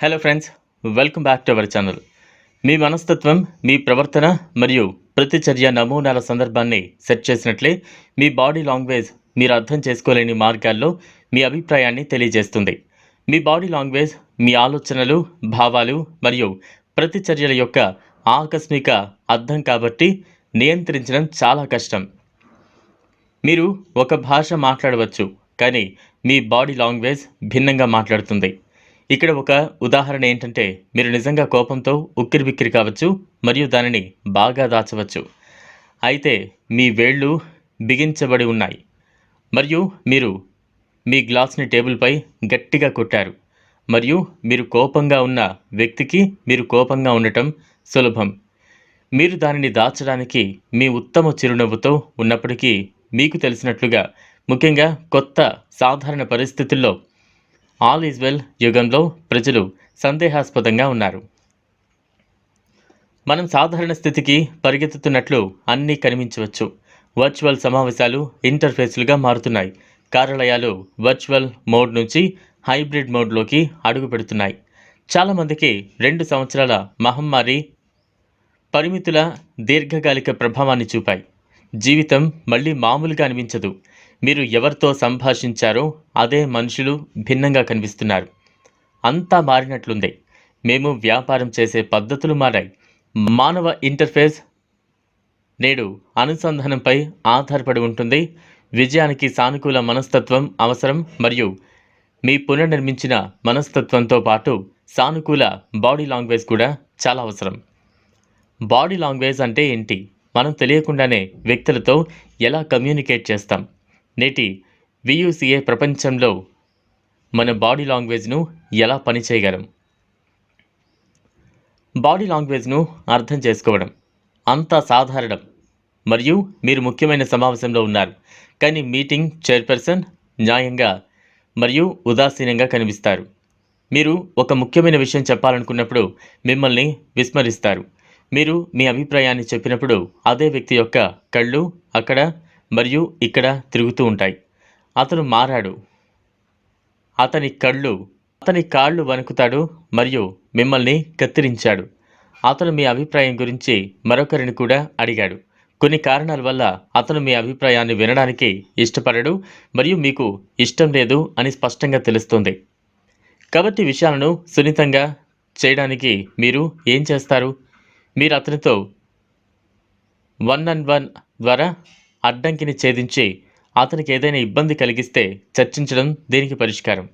Hello friends welcome back to our channel మీ మనస్తత్వం మీ ప్రవర్తన మరియు ప్రతిచర్య నమూనాల సందర్భాన్ని సెట్ చేసినట్లే మీ బాడీ లాంగ్వేజ్ మీరు అర్థం చేసుకోలేని మార్గాల్లో మీ అభిప్రాయాన్ని తెలియజేస్తుంది. మీ బాడీ లాంగ్వేజ్ మీ ఆలోచనలు భావాలు మరియు ప్రతిచర్యల యొక్క ఆకస్మిక అర్థం కాబట్టి నియంత్రించడం చాలా కష్టం. మీరు ఒక భాష మాట్లాడవచ్చు కానీ మీ బాడీ లాంగ్వేజ్ భిన్నంగా మాట్లాడుతుంది. ఇక్కడ ఒక ఉదాహరణ ఏంటంటే మీరు నిజంగా కోపంతో ఉక్కిరిబిక్కిరి కావచ్చు మరియు దానిని బాగా దాచవచ్చు. అయితే మీ వేళ్ళు బిగించబడి ఉన్నాయి. మరియు మీరు మీ గ్లాస్ని టేబుల్పై గట్టిగా కొట్టారు. మరియు మీరు కోపంగా ఉన్న వ్యక్తికి మీరు కోపంగా ఉండటం సులభం. మీరు దానిని దాచడానికి మీ ఉత్తమ చిరునవ్వుతో ఉన్నప్పటికీ మీకు తెలిసినట్లుగా ముఖ్యంగా కొత్త సాధారణ పరిస్థితుల్లో ఆల్ ఈజ్ వెల్ యుగంలో ప్రజలు సందేహాస్పదంగా ఉన్నారు. మనం సాధారణ స్థితికి పరిగెత్తుతున్నట్లు అన్నీ కనిపించవచ్చు. వర్చువల్ సమావేశాలు ఇంటర్ఫేస్లుగా మారుతున్నాయి. కార్యాలయాలు వర్చువల్ మోడ్ నుంచి హైబ్రిడ్ మోడ్లోకి అడుగు పెడుతున్నాయి. చాలామందికి రెండు సంవత్సరాల మహమ్మారి పరిమితుల దీర్ఘకాలిక ప్రభావాన్ని చూపాయి. జీవితం మళ్ళీ మామూలుగా అనిపించదు. మీరు ఎవరితో సంభాషించారో అదే మనుషులు భిన్నంగా కనిపిస్తున్నారు. అంతా మారినట్లుంది. మేము వ్యాపారం చేసే పద్ధతులు మారాయి. మానవ ఇంటర్ఫేస్ నేడు అనుసంధానంపై ఆధారపడి ఉంటుంది. విజయానికి సానుకూల మనస్తత్వం అవసరం మరియు మీ పునర్నిర్మించిన మనస్తత్వంతో పాటు సానుకూల బాడీ లాంగ్వేజ్ కూడా చాలా అవసరం. బాడీ లాంగ్వేజ్ అంటే ఏంటి? మనం తెలియకుండానే వ్యక్తులతో ఎలా కమ్యూనికేట్ చేస్తాం? నేటి వియూసిఏ ప్రపంచంలో మన బాడీ లాంగ్వేజ్ను ఎలా పనిచేయగలం? బాడీ లాంగ్వేజ్ను అర్థం చేసుకోవడం అంతా సాధారణం. మరియు మీరు ముఖ్యమైన సమావేశంలో ఉన్నారు. కానీ మీటింగ్ చైర్పర్సన్ న్యాయంగా మరియు ఉదాసీనంగా కనిపిస్తారు. మీరు ఒక ముఖ్యమైన విషయం చెప్పాలనుకున్నప్పుడు మిమ్మల్ని విస్మరిస్తారు. మీరు మీ అభిప్రాయాన్ని చెప్పినప్పుడు అదే వ్యక్తి యొక్క కళ్ళు అక్కడ మరియు ఇక్కడ తిరుగుతూ ఉంటాయి. అతను మారాడు. అతని కళ్ళు అతని కాళ్ళు వణుకుతాడు మరియు మిమ్మల్ని కత్తిరించాడు. అతను మీ అభిప్రాయం గురించి మరొకరిని కూడా అడిగాడు. కొన్ని కారణాల వల్ల అతను మీ అభిప్రాయాన్ని వినడానికి ఇష్టపడడు మరియు మీకు ఇష్టం లేదు అని స్పష్టంగా తెలుస్తుంది. కాబట్టి విషయాలను సున్నితంగా చేయడానికి మీరు ఏం చేస్తారు? మీరు అతనితో వన్ అండ్ వన్ ద్వారా అడ్డంకిని ఛేదించి అతనికి ఏదైనా ఇబ్బంది కలిగిస్తే చర్చించడం దీనికి పరిష్కారం.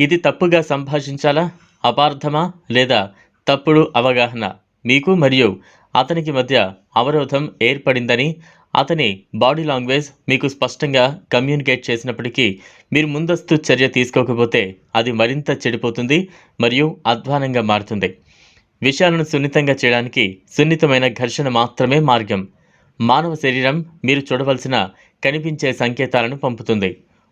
ఇది తప్పుగా సంభాషించాలా? అపార్థమా? లేదా తప్పుడు అవగాహన? మీకు మరియు అతనికి మధ్య అవరోధం ఏర్పడిందని అతని బాడీ లాంగ్వేజ్ మీకు స్పష్టంగా కమ్యూనికేట్ చేసినప్పటికీ మీరు ముందస్తు చర్య తీసుకోకపోతే అది మరింత చెడిపోతుంది మరియు అధ్వానంగా మారుతుంది. విషయాలను సున్నితంగా చేయడానికి సున్నితమైన ఘర్షణ మాత్రమే మార్గం. మానవ శరీరం మీరు చూడవలసిన కనిపించే సంకేతాలను పంపుతుంది.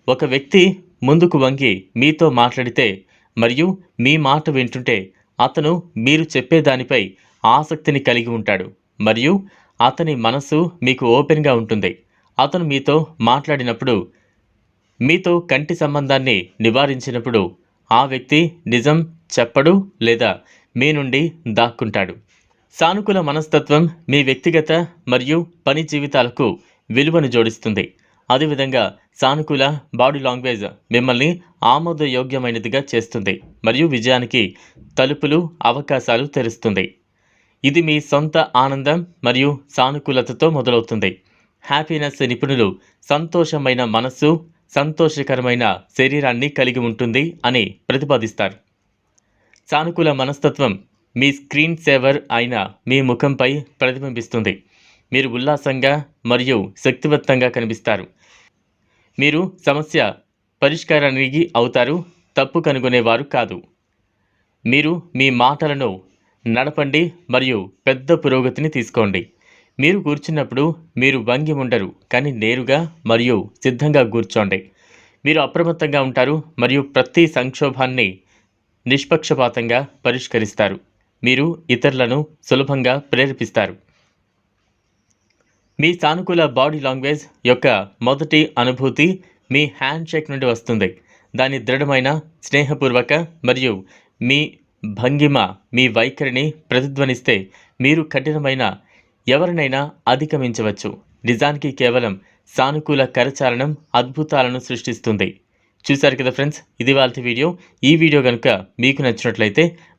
ఒక వ్యక్తి ముందుకు వంగి మీతో మాట్లాడితే మరియు మీ మాట వింటుంటే అతను మీరు చెప్పేదానిపై ఆసక్తిని కలిగి ఉంటాడు మరియు అతని మనసు మీకు ఓపెన్గా ఉంటుంది. అతను మీతో మాట్లాడినప్పుడు మీతో కంటి సంబంధాన్ని నివారించినప్పుడు ఆ వ్యక్తి నిజం చెప్పడు లేదా మీ నుండి దాక్కుంటాడు. సానుకూల మనస్తత్వం మీ వ్యక్తిగత మరియు పని జీవితాలకు విలువను జోడిస్తుంది. అదేవిధంగా సానుకూల బాడీ లాంగ్వేజ్ మిమ్మల్ని ఆమోదయోగ్యమైనదిగా చేస్తుంది మరియు విజయానికి తలుపులు అవకాశాలు తెరుస్తుంది. ఇది మీ సొంత ఆనందం మరియు సానుకూలతతో మొదలవుతుంది. హ్యాపీనెస్ నిపుణులు సంతోషమైన మనస్సు సంతోషకరమైన శరీరాన్ని కలిగి ఉంటుంది అని ప్రతిపాదిస్తారు. సానుకూల మనస్తత్వం మీ స్క్రీన్ సేవర్ అయిన మీ ముఖంపై ప్రతిబింబిస్తుంది. మీరు ఉల్లాసంగా మరియు శక్తివంతంగా కనిపిస్తారు. మీరు సమస్య పరిష్కారానికి అవుతారు తప్పు కనుగొనేవారు కాదు. మీరు మీ మాటలను నడపండి మరియు పెద్ద పురోగతిని తీసుకోండి. మీరు కూర్చున్నప్పుడు మీరు వంగి ఉండరు కానీ నేరుగా మరియు సిద్ధంగా కూర్చోండి. మీరు అప్రమత్తంగా ఉంటారు మరియు ప్రతి సంక్షోభాన్ని నిష్పక్షపాతంగా పరిష్కరిస్తారు. మీరు ఇతరులను సులభంగా ప్రేరేపిస్తారు. మీ సానుకూల బాడీ లాంగ్వేజ్ యొక్క మొదటి అనుభూతి మీ హ్యాండ్ షేక్ నుండి వస్తుంది. దాని దృఢమైన స్నేహపూర్వక మరియు మీ భంగిమ మీ వైఖరిని ప్రతిధ్వనిస్తే మీరు కఠినమైన ఎవరినైనా అధిగమించవచ్చు. నిజానికి కేవలం సానుకూల కరచాలనం అద్భుతాలను సృష్టిస్తుంది. చూశారు కదా ఫ్రెండ్స్ ఇది వాళ్ళ వీడియో. ఈ వీడియో కనుక మీకు నచ్చినట్లయితే